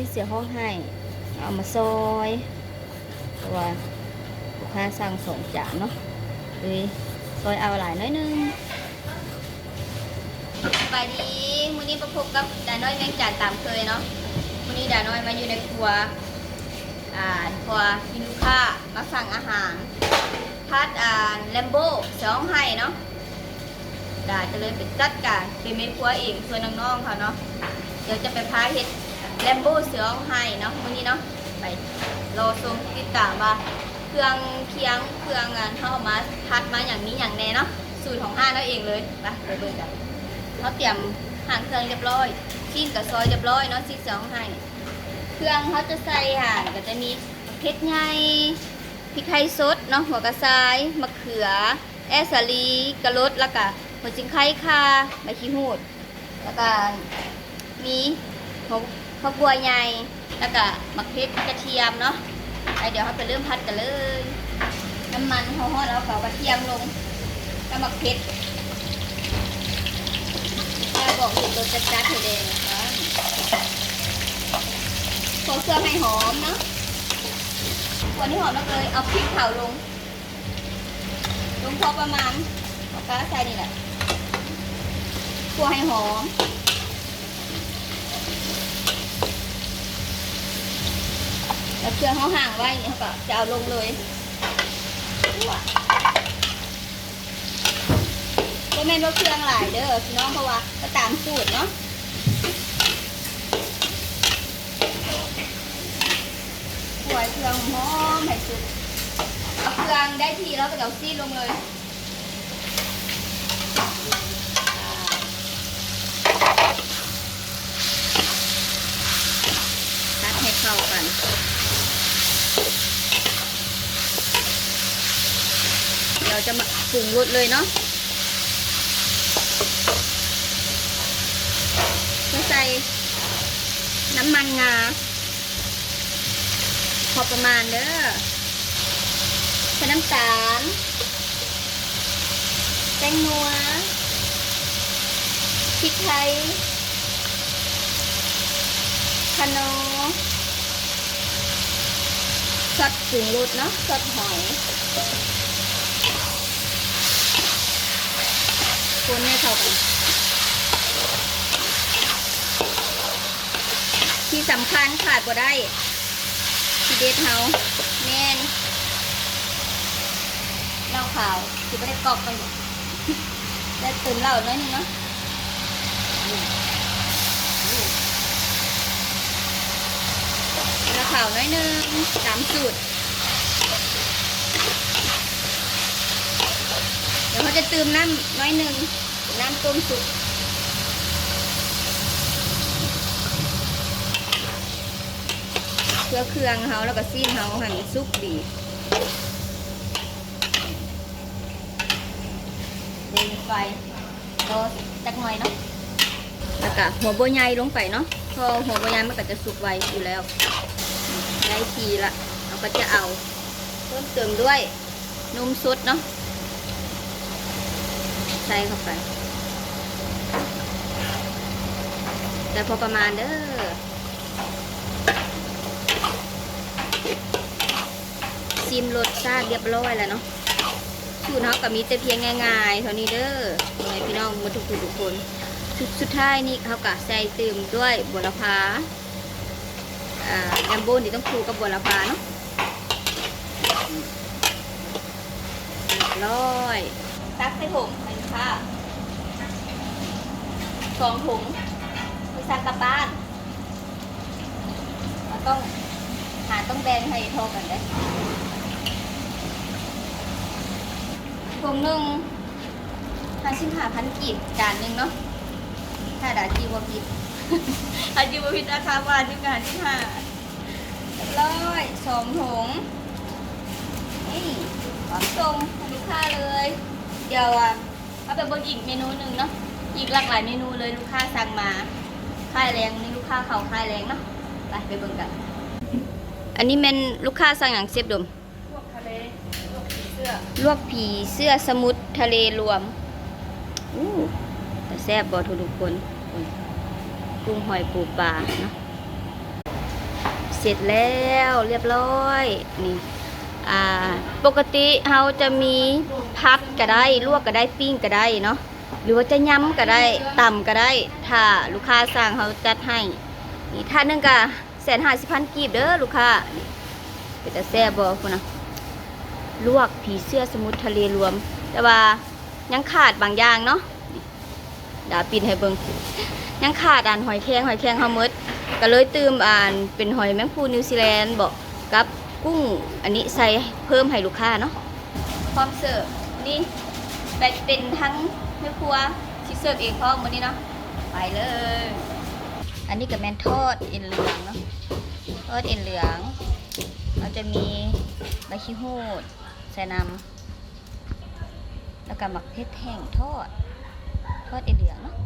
ีเสียห้องให้ เอามาซอยเพราะว่าลูกค้าสั่งสองจานเนาะเลยซอยเอาหลายน้อยนึงสบายดีมื้อนี้ประพบกับดาน้อยแมงจานตามเคยเนาะมื้อนี้ดาน้อยมาอยู่ในครัวอ่าครัวมีลูกค้ามาสั่งอาหารพัดอ่าแลมโบ้สองให้เนาะดาจะเลยเป็นจัดการเป็นเมครัวเองส่วนน้องๆเขาเนาะเดี๋ยวจะไปพาเฮ็ด แลมโบ้เสือองให้เนาะวันนี้เนาะไปรอชมติดตามว่าเครื่องเคียงเครื่องงานเขาเอามาพัดมาอย่างนี้อย่างแน่เนาะสูตรของห้าเราเองเลยไปไปเบิ่งกันเขาเตรียมหางเครื่องเรียบร้อยชิ้นกับซอยเรียบร้อยเนาะชิ้นเสือองให้เครื่องเขาจะใส่ห่านก็จะมีเผ็ดไงพริกไทยสดเนาะหัวกระซายมะเขือ แอสาลีกระรดแล้วก็หัวจิงไข่ค่ะใบขี้หูด แล้วก็มีหัว ข้าวบัวใหญ่แล้วก็มะเขือกระเทียมเนาะไปเดี๋ยวเราไปเริ่มพัดกันเลย น้ำมันเขาฮอดแล้วก็กระเทียมลงแล้วมะเขือแล้วบอกถึงตัวจัดจัดๆให้แดงนะคะโขลกเครื่อให้หอมเนาะควที่หอมมากเลย เอาพริกเผาลง ลงพอประมาณเอาก้าใส่นี่แหละคั่วให้หอม แล้วเครื่องเขาห่างไว้เนี่ยเขาก็จะเอาลงเลยก็แม่นว่าเครื่องหลายเด้อพี่น้องเพราะว่าก็ตามสูตรเนาะสวยเครื่องหอมให้สุดเอาเครื่องได้ทีแล้วก็เดี๋ยวซีดลงเลยตัดให้เข้ากัน เดี๋ยวจะมาปรุงรสเลยเนาะจะใส่น้ำมันงา พอประมาณเด้อใส่น้ำตาลแป้งนัวพริกไทยคานอซอสปรุงรสเนาะซอสหอย คนให้เข้ากัน ที่สำคัญขาดบ่ได้ทีเด็ดเฮาแม่นเหล้าขาวคือไม่ได้กรอกกันหรอกได้ตื่นเหล้าน้อยนึงเนาะเหล้าขาวน้อยหนึงตามสูตร เขาจะเตื่มน้ำน้อยหนึ่งน้ำต้มสุกเพื่อเครื่องเขาแล้วก็ซีนเขาห้มันสุกดีเดินไฟรอจักหน่อยเนาะแล้วก็หัวโบวใหญ่ลงไปเนาะเพอหัวโบวใหญ่มันก็จะสุกไวอยู่แล้วได้ทีละเราก็จะเอาเพิ่มเติมด้วยนมสดเนาะ ใส่เข้าไป แต่พอประมาณเด้อซิมรสชาติเรียบร้อยแล้วเนาะสูตรเขาก็มีแต่เพียงง่ายๆ เท่านี้เด้อยังไงพี่น้องมาทุกคนทุกคนชุดสุดท้ายนี่เขาก็ใส่เติมด้วยบัวละพาอ่าแอมโบนี่ต้องคลูกับบัวละพาเนาะเรียบร้อย ตักใส่ถุงให้ลูกค่ะสองถุงไปสั่งกลับบ้านเราต้องหาต้องแบนให้เท่ากันได้ถุงหนึ่งพันสิบห้าพันกีบจานหนึ่งเนาะถ้าดาจีวผิดถ้าจีวผิดราคาว่าที่การที่ห้าร้อยสองถุงนี่พร้อมส่งให้ลูกค้าเลย เดี๋ยวอะเอาไปเบนอีกเมนูหนึ่งเนาะอีกหลากหลายเมนูเลยลูกค้าสั่งมาค่ายแรงนี่ลูกค้าเขาค่ายแรงเนาะไปไปเบิ่งกัน อันนี้เป็นลูกค้าสั่งอย่างเสียบดมพวกทะเลพวกผีเสื้อลวกผีเสื้อสมุทรทะเลรวมอู้แต่แซ่บบอทุกคนกุ้งหอยปูปลาเนาะเสร็จแล้วเรียบร้อยนี่อ่าปกติเราจะมี พัดก็ได้ ลวกก็ได้ปิ้งก็ได้เนาะหรือว่าจะย้ำก็ได้ต่ำก็ได้ ถ้าลูกค้าสั่งเขาจัดให้นี่ท่านนึงก็แสนห้าสิบพันกีบเด้อลูกค้านี่เป็นแต่แซ่บบอกคุณนะลวกผีเสื้อสมุทรทะเลรวม แต่ว่ายังขาดบางอย่างเนาะดาปินให้เบิงยังขาดอ่านหอยแครงหอยแครงเฮาหมดก็เลยตืมอ่านเป็นหอยแมงภูนิวซีแลนด์บอกกับกุ้งอันนี้ใส่เพิ่มให้ลูกค้าเนาะพร้อมเสิร์ฟ นี่แบ่งเป็นทั้งแม่ครัวที่เสิร์ฟเองพร้อมวันนี้เนาะไปเลย อันนี้กับแมนทอดเอ็นเหลืองเนาะทอดเอ็นเหลืองเราจะมีใบขี้หูดใส่น้ำแล้วก็หมักเพชรแห้งทอด ทอดเอ็นเหลืองเนาะ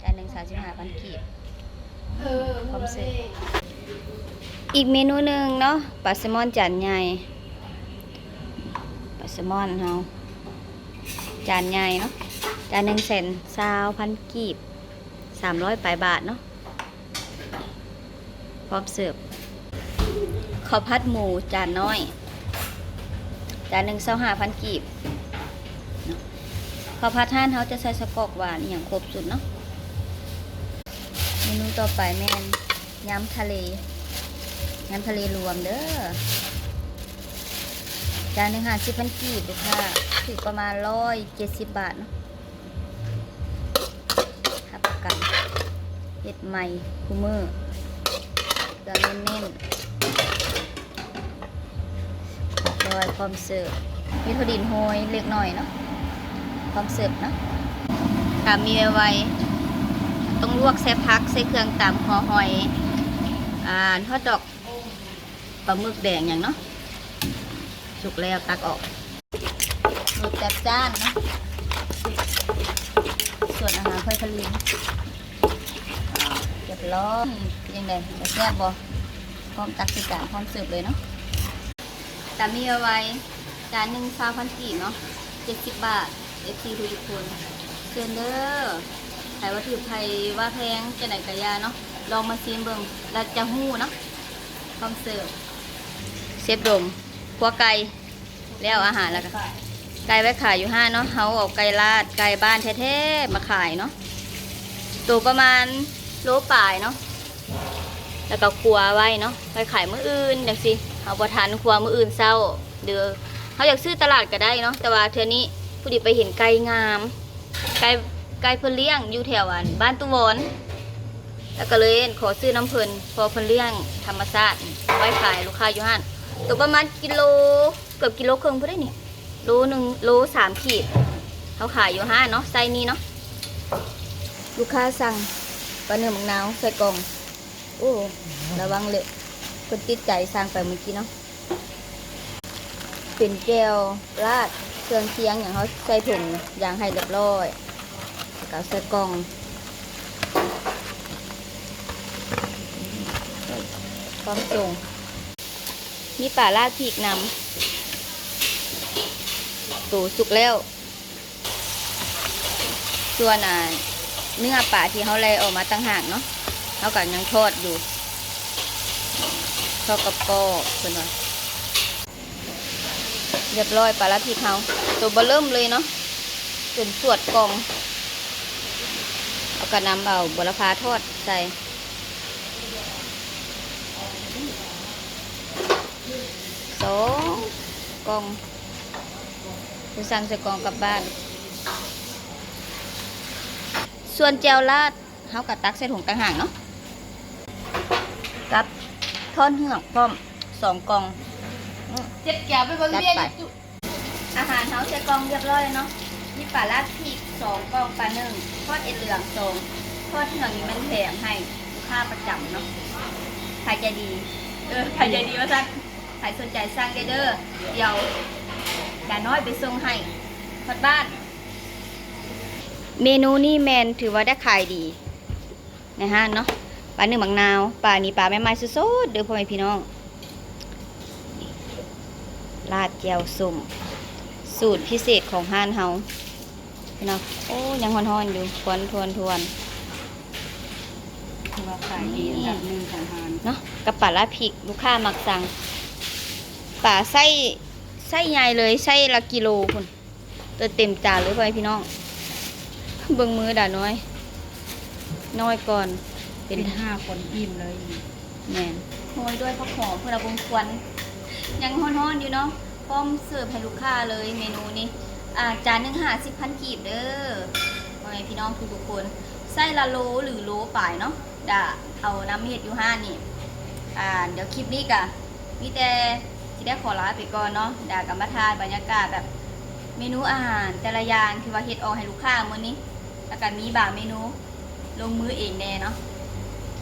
จานหนึ่งสามสิบห้าพันกีบเออความเสร็จอีกเมนูหนึ่งเนาะปลาแซลมอนจานใหญ่ปลาแซลมอนเฮา จานใหญ่เนาะจานหนึ่งแสนซาวพันกีบสามร้อยปลายบาทเนาะพร้อมเสิร์ฟข้าวผัดหมูจานน้อย จานหนึ่งเศร้าห้าพันกีบข้าวผัดท่านเขาจะใส่สะกอกหวานอย่างครบสุดเนาะเมนูต่อไปแม่นยำทะเล ยำทะเลรวมเด้อ จานหนึ่งห้าสิบพันกีบลูกค้าถือประมาณร้อยเจ็ดสิบบาทเนาะครับประกันเห็ดใหม่คูเมอร์เกลือเน้นๆโดยพร้อมเสิร์ฟมีถั่วดินโหยเล็กหน่อยเนาะพร้อมเสิร์ฟเนาะค่ะมีไว้ต้องลวกใส่พักใส่เครื่องตามหัวหอยอ่าทอดดอกปลาหมึกแดงอย่างเนาะ สุกแล้วตักออกรสจัดจ้านเนาะส่วนอาหารค่อยคลีนเรียบร้อยยังไงจะแซ่บบ่พร้อมตักส่จานพร้อมเสิร์ฟเลยเนาะแต่มีเอาไว้จานหนึ่งซาพันกี่เนาะเจ็ดสิบบาทเอฟซีทุกคนเชิญเด้อขายวัตถุดิบไทยว่าแพงจะไหนกะยาเนาะลองมาซีมเบิ่งแล้วจะหู้เนาะพร้อมเสิร์ฟเชฟดม ครัวไก่แล้วอาหารแล้วก็ไก่ไว้ขายอยู่ห้าเนาะเฮาเอาไก่ลาดไก่บ้านแท้ๆมาขายเนาะตัวประมาณโลป่ายเนาะแล้วก็ครัวไว้เนาะไปขายมื้ออื่นอย่างสิเอาประทานครัวมื้ออื่นเศร้าเดือเขาอยากซื้อตลาดก็ได้เนาะแต่ว่าเทือนี้ผู้ดีไปเห็นไก่งามไก่ไก่เพิ่นเลี้ยงอยู่แถวอันบ้านตุวอนแล้วก็เลยขอซื้อน้ำเพิ่นพอเพิ่นเลี้ยงธรรมชาติไว้ขายลูกค้าอยู่ห้าน ตกประมาณกิโลเกือบกิโลครึ่งพอได้นี่โลหนึ่งโลสามขีดเขาขายอยู่ห้าเนาะไซนี้เนาะลูกค้าสั่งปลาเนื้อมังนาวใส่กล่อง โอ้ระวังเลยคนติดใจสั่งไปเมื่อกี้เนาะเป็นแก้วราดเครื่องเคียงอย่างเขาใส่ถุงอย่างให้เรียบร้อยกับใส่กล่องพร้อมส่ง มีป่าลาดพีกนำตูสุกแล้ว ส่วนอ่าเนื้อป่าที่เขาเลยออกมาตั้งห่างเนาะเขากับยังทอดอยู่ทอดกับกรอบเพื่อนว่าเรียบร้อยป่าลาดพีกเขาตัวเบอเริ่มเลยเนาะจนสวดกองเอากระนำเอาบัวลพาทอดใส่ สองกล่องจะสั่งใส่กล่องกลับบ้าน ส่วนแจวลาดเขากับตักใส่ถุงต่างหากเนาะกับท่อนเหือกพร้อมสองกล่องอื้อเจ็ดแก้วไปเบิ่งเรียนจัดไปจุอาหารเขาใส่กล่องเรียบร้อยเนาะมีปลาลาดพริกสองกล่องปลาหนึ่งทอดเอ็นเหลืองสองทอดเหนืองนี้มันแถมให้ลูกค้าประจำเนาะขายใจดี เออขายใจดีว่าสั่ง ขายสนใจสร้างได้เด้อเดี๋ยวดาน้อยไปส่งให้ทอดบ้าน เมนูนี่แมนถือว่าได้ขายดีนะฮะเนาะปลาหนึ่งบางนาวปลานี้ปลาแม่ไม้สุดๆเด้อพ่อแม่พี่น้องลาดแจวสุ่มสูตรพิเศษของห้านเฮาพี่น้องโอ้ยังฮอนๆอยู่ทวนทวนทวนนี่ว่าขายดีอันดับหนึ่งของฮานเนาะกับป่าละพริกลูกค้ามักสั่ง ป่าไส้ไส้ใหญ่เลยไส้ละกิโลคุณตัวเต็มจานเลยพ่อแม่พี่น้อง เบิ่งมือด่าน้อย น้อยก่อน เป็เป็นนห้าคนอิ่มเลยแมนโรยด้วยผักหอมเพื่อระบงควันยังฮ้อนๆอยู่เนาะพร้อมเสิร์ฟให้ลูกค้าเลยเมนูนี้อ่าจานหนึ่งหาสิบพันกีบเด้อพ่อแม่พี่น้องทุกๆคนไส้ละโลหรือโลป่ายเนาะดาเอาน้ำเห็ดอยู่ห้านี่อ่าเดี๋ยวคลิปนี้กะมีแต่ ที่ได้ขอลาไปก่อนเนาะดากับมาทานบรรยากาศแบบเมนูอาหารแต่ละอย่างที่ว่าเฮ็ดออกให้ลูกค้ามื้อนี้แล้วก็มีบางเมนูลงมือเองแน่เนาะ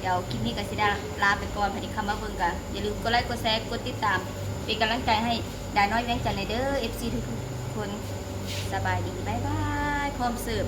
เดี๋ยวคลิปนี้ก็สิได้ลาไปก่อนภายในคำว่าเบิ่งกันอย่าลืมกดไลค์กดแชร์กดติดตามเป็นกำลังใจให้ดาน้อยแวงจันเลยเด้อ FC ทุกๆคนสบายดีบ๊ายบายพร้อมเสิร์ฟ